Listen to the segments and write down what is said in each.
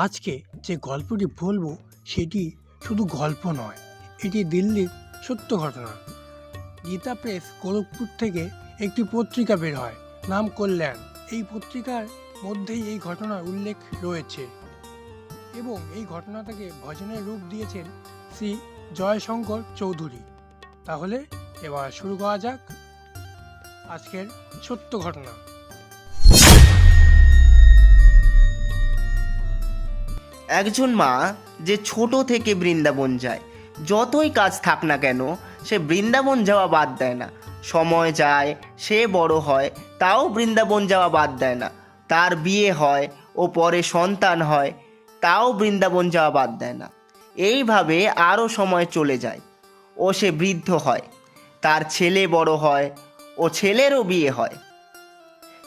আজকে যে গল্পটি বলব সেটি শুধু গল্প নয়, এটি দিল্লির সত্য ঘটনা। গীতা প্রেস গোরখপুর থেকে একটি পত্রিকা বের হয়, নাম কল্যাণ। এই পত্রিকার মধ্যেই এই ঘটনার উল্লেখ রয়েছে এবং এই ঘটনাটাকে ভজনের রূপ দিয়েছেন শ্রী জয়শঙ্কর চৌধুরী। তাহলে এবার শুরু করা যাক আজকের সত্য ঘটনা। একজন মা যে ছোট থেকে বৃন্দাবন যায়, যতই কাজ থাক না কেন, সে বৃন্দাবন যাওয়া বাদ দেয় না। সময় যায়, সে বড় হয়, তাও বৃন্দাবন যাওয়া বাদ দেয় না। তার বিয়ে হয় ও পরে সন্তান হয়, তাও বৃন্দাবন যাওয়া বাদ দেয় না। এইভাবে আরও সময় চলে যায়। ও সে বৃদ্ধ হয়, তার ছেলে বড় হয়, ও ছেলেরও বিয়ে হয়।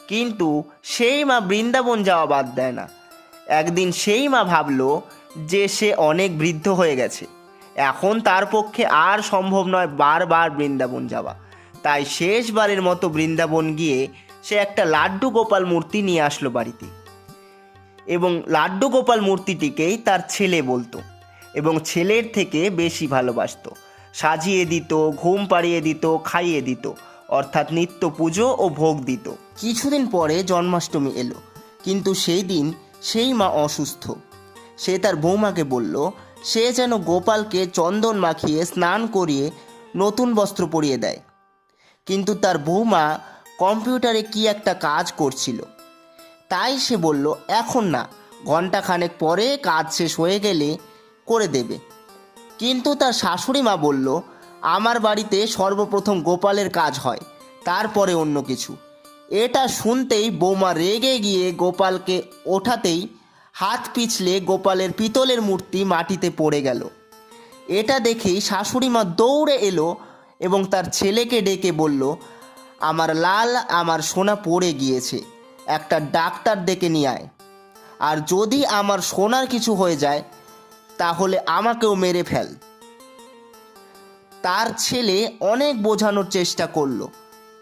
কিন্তু সেই মা বৃন্দাবন যাওয়া বাদ দেয় না। একদিন সেই মা ভাবলো যে সে অনেক বৃদ্ধ হয়ে গেছে। এখন তার পক্ষে আর সম্ভব নয় বারবার বৃন্দাবন যাওয়া। তাই শেষবারের মতো বৃন্দাবন গিয়ে সে একটা লাড্ডু গোপাল মূর্তি নিয়ে আসলো বাড়িতে। এবং লাড্ডু গোপাল মূর্তিটিকেই তার ছেলে বলতো এবং ছেলের থেকে বেশি ভালোবাসতো। সাজিয়ে দিত, ঘুম পাড়িয়ে দিত, খাইয়ে দিত, অর্থাৎ নিত্য পুজো ও ভোগ দিত। কিছুদিন পরে জন্মাষ্টমী এলো, কিন্তু সেই দিন সেই মা অসুস্থ। সে তার বৌমাকে বলল, সে যেন গোপালকে চন্দন মাখিয়ে স্নান করিয়ে নতুন বস্ত্র পরিয়ে দেয়। কিন্তু তার বৌমা কম্পিউটারে কি একটা কাজ করছিল। তাই সে বলল, এখন না ঘন্টাখানেক পরে কাজ শেষ হয়ে গেলে করে দেবে। কিন্তু তার শাশুড়ি মা বলল, আমার বাড়িতে সর্বপ্রথম গোপালের কাজ হয়, তারপরে অন্য কিছু। এটা শুনতেই বৌমা রেগে গিয়ে গোপালকে ওঠাতেই হাত পিছলে গোপালের পিতলের মূর্তি মাটিতে পড়ে গেল। এটা দেখেই শাশুড়ি মা দৌড়ে এলো এবং তার ছেলেকে ডেকে বলল, আমার লাল, আমার সোনা পড়ে গিয়েছে, একটা ডাক্তার ডেকে নিয়ে আয়। আর যদি আমার সোনার কিছু হয়ে যায়, তাহলে আমাকেও মেরে ফেল। তার ছেলে অনেক বোঝানোর চেষ্টা করল।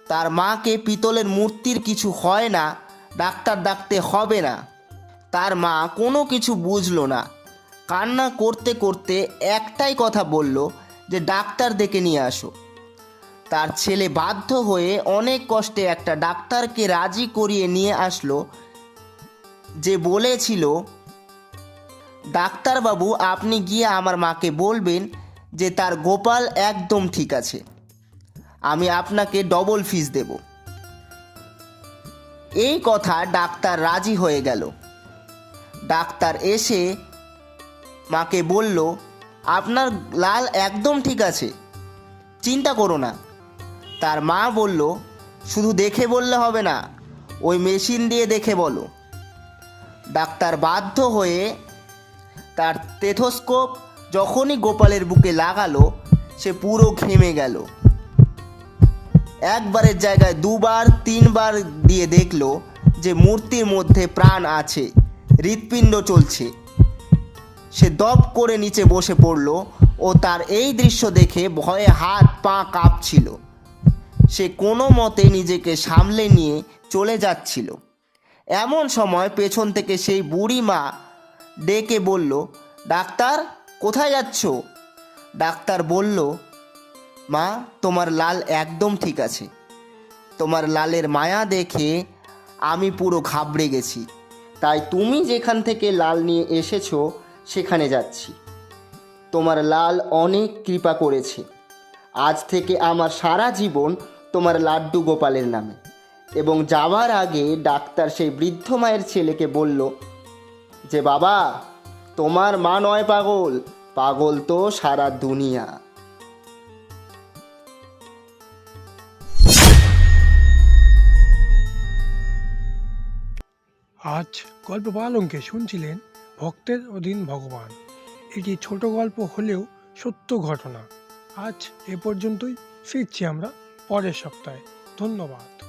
তার মাকে পিতলের মূর্তির কিছু হয় না, ডাক্তার ডাকতে হবে না। তার মা কোনো কিছু বুঝলো না। কান্না করতে করতে একটাই কথা বলল যে, ডাক্তার ডেকে নিয়ে আসো। তার ছেলে বাধ্য হয়ে অনেক কষ্টে একটা ডাক্তারকে রাজি করিয়ে নিয়ে আসলো, যে বলেছিল, ডাক্তারবাবু, আপনি গিয়ে আমার মাকে বলবেন যে, তার গোপাল একদম ঠিক আছে। আমি আপনাকে ডবল ফিস দেব। এই কথা ডাক্তার রাজি হয়ে গেল। ডাক্তার এসে মাকে বলল, আপনার লাল একদম ঠিক আছে, চিন্তা করো না। তার মা বলল, শুধু দেখে বললে হবে না, ওই মেশিন দিয়ে দেখে বলো। ডাক্তার বাধ্য হয়ে তার টেথোস্কোপ যখনই গোপালের বুকে লাগালো, সে পুরো ঘেমে গেল। একবারের জায়গায় দুবার, তিনবার দিয়ে দেখল যে মূর্তির মধ্যে প্রাণ আছে, হৃৎপিণ্ড চলছে। সে দপ করে নিচে বসে পড়ল ও তার এই দৃশ্য দেখে ভয়ে হাত পা কাঁপছিল। সে কোনো মতে নিজেকে সামলে নিয়ে চলে যাচ্ছিল। এমন সময় পেছন থেকে সেই বুড়ি মা ডেকে বলল, ডাক্তার, কোথায় যাচ্ছ? ডাক্তার বলল মা, তোমার লাল একদম ঠিক আছে। তোমার লালের মায়া দেখে আমি পুরো ঘাবড়ে গেছি। তাই তুমি যেখান থেকে লাল নিয়ে এসেছ, সেখানে যাচ্ছি। তোমার লাল অনেক কৃপা করেছে। আজ থেকে আমার সারা জীবন তোমার লাড্ডু গোপালের নামে। এবং যাওয়ার আগে ডাক্তার সেই বৃদ্ধ মায়ের ছেলেকে বলল, যে বাবা, তোমার মা নয় পাগল। পাগল তো সারা দুনিয়া। আজ গল্প পালঙ্কে শুনছিলেন ভক্তের অধীন ভগবান। এটি ছোট গল্প হলেও সত্য ঘটনা। আজ এ পর্যন্তই, ফিরছি আমরা পরের সপ্তাহে। ধন্যবাদ।